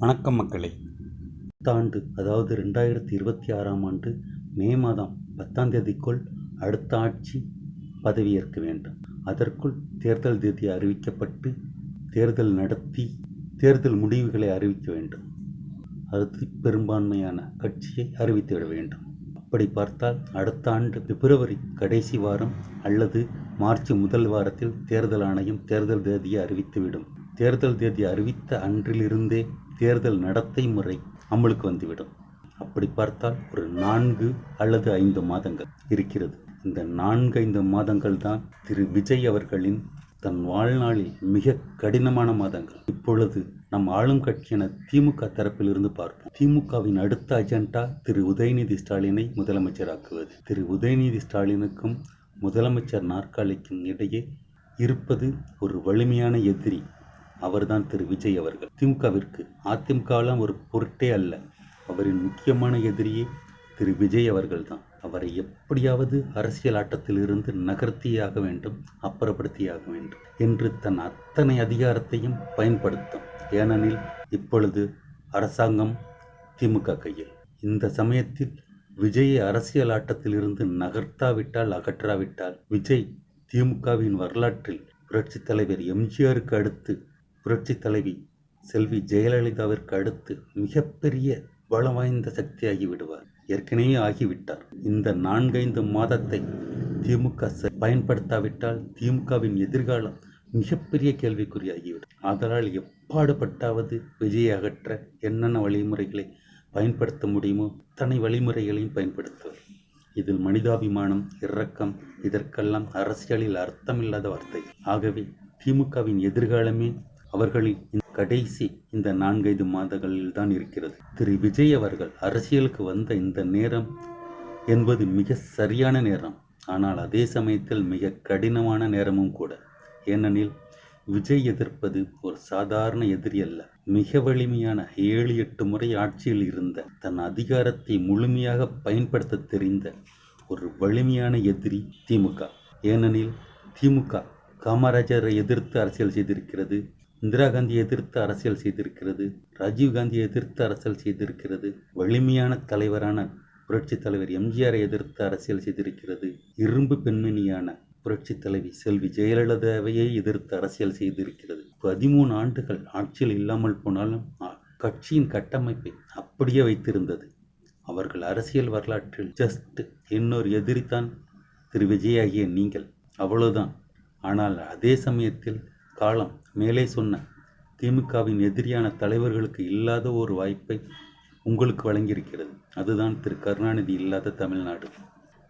வணக்கம் மக்களே. புத்தாண்டு அதாவது ரெண்டாயிரத்தி இருபத்தி ஆறாம் ஆண்டு மே மாதம் பத்தாம் தேதிக்குள் அடுத்த ஆட்சி பதவியேற்க வேண்டும். அதற்குள் தேர்தல் தேதி அறிவிக்கப்பட்டு தேர்தல் நடத்தி தேர்தல் முடிவுகளை அறிவிக்க வேண்டும். அடுத்து பெரும்பான்மையான கட்சியை அறிவித்துவிட வேண்டும். அப்படி பார்த்தால் அடுத்த ஆண்டு பிப்ரவரி கடைசி வாரம் அல்லது மார்ச் முதல் வாரத்தில் தேர்தல் ஆணையம் தேர்தல் தேதியை அறிவித்துவிடும். தேர்தல் தேதி அறிவித்த அன்றிலிருந்தே தேர்தல் நடத்தை முறை அமலுக்கு வந்துவிடும். அப்படி பார்த்தால் ஒரு நான்கு அல்லது ஐந்து மாதங்கள் இருக்கிறது. இந்த நான்கு ஐந்து மாதங்கள் தான் திரு. விஜய் அவர்களின் தன் வாழ்நாளில் மிக கடினமான மாதங்கள். இப்பொழுது நம் ஆளும் கட்சியான திமுக தரப்பிலிருந்து பார்ப்போம். திமுகவின் அடுத்த அஜெண்டா திரு. உதயநிதி ஸ்டாலினை முதலமைச்சராக்குவது. திரு. உதயநிதி ஸ்டாலினுக்கும் முதலமைச்சர் நாற்காலிக்கும் இடையே இருப்பது ஒரு வலிமையான எதிரி. அவர்தான் திரு விஜய் அவர்கள். திமுகவிற்கு அதிமுகலாம் ஒரு பொருட்டே அல்ல. அவரின் முக்கியமான எதிரியே திரு விஜய் அவர்கள்தான். அவரை எப்படியாவது அரசியல் ஆட்டத்திலிருந்து நகர்த்தியாக வேண்டும் அப்புறப்படுத்தியாக வேண்டும் என்று தன் அத்தனை அதிகாரத்தையும் பயன்படுத்தும். ஏனெனில் இப்பொழுது அரசாங்கம் திமுக கையில். இந்த சமயத்தில் விஜயை அரசியல் ஆட்டத்திலிருந்து நகர்த்தாவிட்டால் அகற்றாவிட்டால் விஜய் திமுகவின் வரலாற்றில் புரட்சித் தலைவர் எம்ஜிஆருக்கு அடுத்து புரட்சி தலைவி செல்வி ஜெயலலிதாவிற்கு அடுத்து மிகப்பெரிய பலம் வாய்ந்த சக்தியாகி விடுவார். ஏற்கனவே ஆகிவிட்டார். இந்த நான்கைந்து மாதத்தை திமுக பயன்படுத்தாவிட்டால் திமுகவின் எதிர்காலம் மிகப்பெரிய கேள்விக்குறியாகிவிடும். ஆதலால் எப்பாடுபட்டாவது விஜயை அகற்ற என்னென்ன வழிமுறைகளை பயன்படுத்த முடியுமோ தனி வழிமுறைகளையும் பயன்படுத்துவார். இதில் மனிதாபிமானம் இரக்கம் இதற்கெல்லாம் அரசியலில் அர்த்தமில்லாத வார்த்தை ஆகவே திமுகவின் எதிர்காலமே அவர்களின் இந்த கடைசி இந்த நான்கைந்து மாதங்களில் தான் இருக்கிறது. திரு. விஜய் அவர்கள் அரசியலுக்கு வந்த இந்த நேரம் என்பது மிக சரியான நேரம். ஆனால் அதே சமயத்தில் மிக கடினமான நேரமும் கூட. ஏனெனில் விஜய் எதிர்ப்பது ஒரு சாதாரண எதிரி அல்ல. மிக வலிமையான ஏழு எட்டு முறை ஆட்சியில் இருந்த தன் அதிகாரத்தை முழுமையாக பயன்படுத்த தெரிந்த ஒரு வலிமையான எதிரி திமுக ஏனெனில் திமுக காமராஜரை எதிர்த்து அரசியல் செய்திருக்கிறது. இந்திரா காந்தியை எதிர்த்து அரசியல் செய்திருக்கிறது ராஜீவ் காந்தியை எதிர்த்து அரசியல் செய்திருக்கிறது வலிமையான தலைவரான புரட்சி தலைவர் எம்ஜிஆரை எதிர்த்து அரசியல் செய்திருக்கிறது இரும்பு பெண்மணியான புரட்சி தலைவி செல்வி ஜெயலலிதாவையே எதிர்த்து அரசியல் செய்திருக்கிறது. பதிமூணு ஆண்டுகள் ஆட்சியில் இல்லாமல் போனாலும் கட்சியின் கட்டமைப்பை அப்படியே வைத்திருந்தது. அவர்கள் அரசியல் வரலாற்றில் ஜஸ்ட் இன்னொரு எதிரித்தான் திரு. விஜயாகிய நீங்கள். அவ்வளவுதான். ஆனால் அதே சமயத்தில் காலம் மேலே சொன்ன திமுகவின் எதிரியான தலைவர்களுக்கு இல்லாத ஒரு வாய்ப்பை உங்களுக்கு வழங்கியிருக்கிறது. அதுதான் திரு. கருணாநிதி இல்லாத தமிழ்நாடு.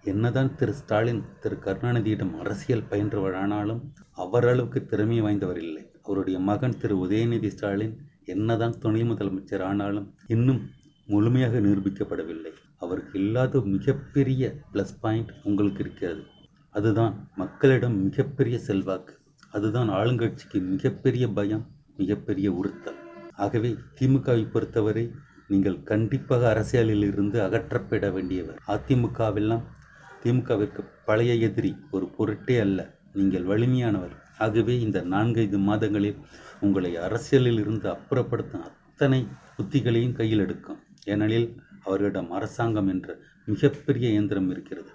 என்னதான் திரு. ஸ்டாலின் திரு. கருணாநிதியிடம் அரசியல் பயின்றவரானாலும் அவரளவுக்கு திறமை வாய்ந்தவர் இல்லை அவருடைய மகன் திரு. உதயநிதி ஸ்டாலின் என்னதான் துணை முதலமைச்சர் ஆனாலும் இன்னும் முழுமையாக நிரூபிக்கப்படவில்லை. அவருக்கு இல்லாத மிகப்பெரிய ப்ளஸ் பாயிண்ட் உங்களுக்கு இருக்கிறது. அதுதான் மக்களிடம் மிகப்பெரிய செல்வாக்கு. அதுதான் ஆளுங்கட்சிக்கு மிகப்பெரிய பயம் மிகப்பெரிய உறுத்தல். ஆகவே திமுகவை பொறுத்தவரை நீங்கள் கண்டிப்பாக அரசியலில் இருந்து அகற்றப்பட வேண்டியவர் அதிமுகவெல்லாம். திமுகவிற்கு பழைய எதிரி ஒரு பொருட்டே அல்ல நீங்கள் வலிமையானவர். ஆகவே இந்த நான்கைந்து மாதங்களில் உங்களை அரசியலில் இருந்து அப்புறப்படுத்தும் அத்தனை உத்திகளையும் கையில் எடுக்கும். ஏனெனில் அவர்களிடம் அரசாங்கம் என்ற மிகப்பெரிய இயந்திரம் இருக்கிறது.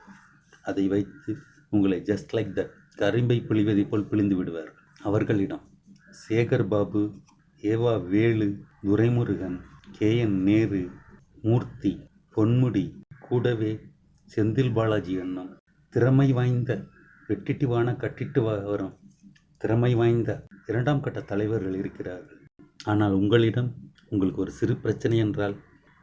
அதை வைத்து உங்களை ஜஸ்ட் லைக் தட் கரும்பை பிழிவதைப் போல் பிழிந்து விடுவார். அவர்களிடம் Sekar Babu E V Velu Duraimurugan K N Nehru Moorthy Ponmudi கூடவே செந்தில் பாலாஜி அண்ணன் திறமை வாய்ந்த வெட்டிட்டுவான கட்டிட்டு வரும் திறமை வாய்ந்த இரண்டாம் கட்ட தலைவர்கள் இருக்கிறார்கள். ஆனால் உங்களிடம் உங்களுக்கு ஒரு சிறு பிரச்சனை என்றால்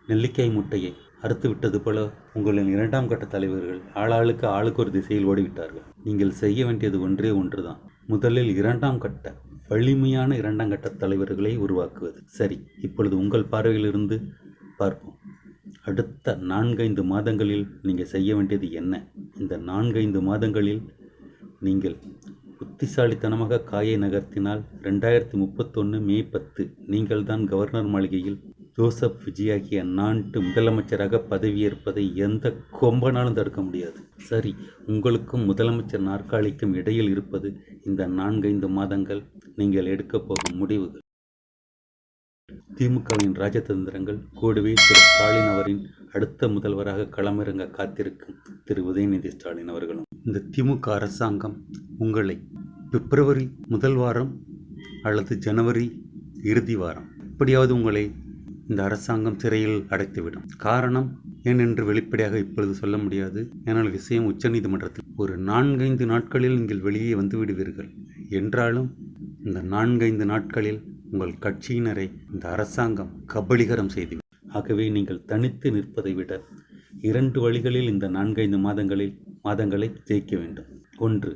நெல்லிக்காய் முட்டையை அறுத்து விட்டது போல உங்களின் இரண்டாம் கட்ட தலைவர்கள் ஆளாளுக்கு ஆளுக்கு ஒரு திசையில் ஓடிவிட்டார்கள். நீங்கள் செய்ய வேண்டியது ஒன்றே ஒன்றுதான். முதலில் இரண்டாம் கட்ட வலிமையான இரண்டாம் கட்ட தலைவர்களை உருவாக்குவது. சரி இப்பொழுது உங்கள் பார்வையிலிருந்து பார்ப்போம். அடுத்த நான்கைந்து மாதங்களில் நீங்கள் செய்ய வேண்டியது என்ன? இந்த நான்கைந்து மாதங்களில் நீங்கள் புத்திசாலித்தனமாக காயை நகர்த்தினால் ரெண்டாயிரத்தி முப்பத்தொன்று மே பத்து நீங்கள்தான் கவர்னர் மாளிகையில் ஜோசப் விஜயாகிய நான்கு முதலமைச்சராக பதவியேற்பதை எந்த கொம்பனாலும் தடுக்க முடியாது. சரி உங்களுக்கும் முதலமைச்சர் நாற்காலிக்கும் இடையில் இருப்பது இந்த நான்கைந்து மாதங்கள் நீங்கள் எடுக்கப் போகும் முடிவுகள். திமுகவின் ராஜதந்திரங்கள் கூடவே திரு ஸ்டாலின் அவரின் அடுத்த முதல்வராக களமிறங்க காத்திருக்கும் திரு உதயநிதி ஸ்டாலின் அவர்களும். இந்த திமுக அரசாங்கம் உங்களை பிப்ரவரி முதல் வாரம் அல்லது ஜனவரி இறுதி வாரம் எப்படியாவது உங்களை இந்த அரசாங்கம் சிறையில் அடைத்துவிடும். காரணம் ஏனென்று வெளிப்படையாக இப்பொழுது சொல்ல முடியாது. ஏனால் விஷயம் உச்சநீதிமன்றத்தில் ஒரு நான்கைந்து நாட்களில் நீங்கள் வெளியே வந்து விடுவீர்கள் என்றாலும் இந்த நான்கைந்து நாட்களில் உங்கள் கட்சியினரை இந்த அரசாங்கம் கபலீகரம் செய்து ஆகவே நீங்கள் தனித்து நிற்பதை விட இரண்டு வழிகளில் இந்த நான்கைந்து மாதங்களில் மாதங்களை ஜெயிக்க வேண்டும். ஒன்று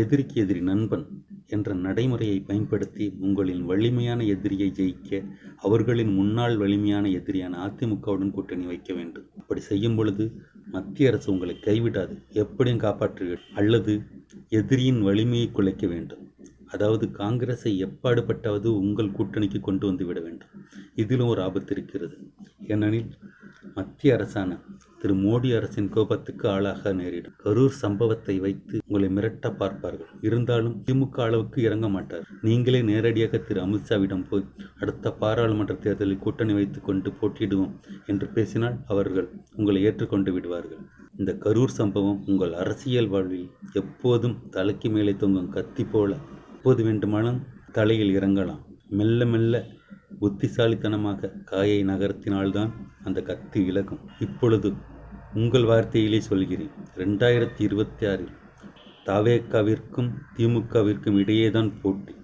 எதிரிக்கு எதிரி நண்பன். என்ற நடைமுறையை பயன்படுத்தி உங்களின் வலிமையான எதிரியை ஜெயிக்க அவர்களின் முன்னாள் வலிமையான எதிரியான அதிமுகவுடன் கூட்டணி வைக்க வேண்டும். அப்படி செய்யும் பொழுது மத்திய அரசு உங்களை கைவிடாது. எப்படியும் காப்பாற்றுவீர்கள் அல்லது எதிரியின் வலிமையை குலைக்க வேண்டும். அதாவது காங்கிரஸை எப்பாடுபட்டாவது உங்கள் கூட்டணிக்கு கொண்டு வந்து விட வேண்டும். இதிலும் ஒரு ஆபத்து இருக்கிறது. ஏனெனில் மத்திய அரசான திரு மோடி அரசின் கோபத்துக்கு ஆளாக நேரிடும். கரூர் சம்பவத்தை வைத்து உங்களை மிரட்ட பார்ப்பார்கள். இருந்தாலும் திமுக அளவுக்கு இறங்க மாட்டார். நீங்களே நேரடியாக திரு அமித்ஷாவிடம் போய் அடுத்த பாராளுமன்ற தேர்தலில் கூட்டணி வைத்துக் கொண்டு போட்டியிடுவோம் என்று பேசினால் அவர்கள் உங்களை ஏற்றுக்கொண்டு விடுவார்கள். இந்த கரூர் சம்பவம் உங்கள் அரசியல் வாழ்வில் எப்போதும் தலைக்கு மேலே தொங்கும் கத்தி போல எப்போது வேண்டுமானும் தலையில் இறங்கலாம். மெல்ல மெல்ல புத்திசாலித்தனமாக காயை நகர்த்தினால்தான் அந்த கத்தி விலகும். இப்பொழுது உங்கள் வார்த்தையிலே சொல்கிறேன். ரெண்டாயிரத்தி இருபத்தி ஆறில் தாவேக்காவிற்கும் திமுகவிற்கும் இடையேதான் போட்டி.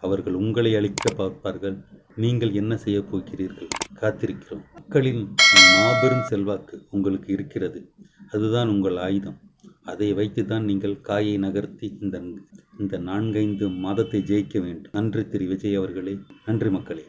அவர்கள் உங்களை அழிக்க பார்ப்பார்கள். நீங்கள் என்ன செய்ய போகிறீர்கள்? காத்திருக்கிறோம். மக்களின் மாபெரும் செல்வாக்கு உங்களுக்கு இருக்கிறது. அதுதான் உங்கள் ஆயுதம். அதை வைத்துதான் நீங்கள் காயை நகர்த்தி இந்த இந்த நான்கைந்து மாதத்தை ஜெயிக்க வேண்டும். நன்றி திரு விஜய் அவர்களே. நன்றி மக்களே.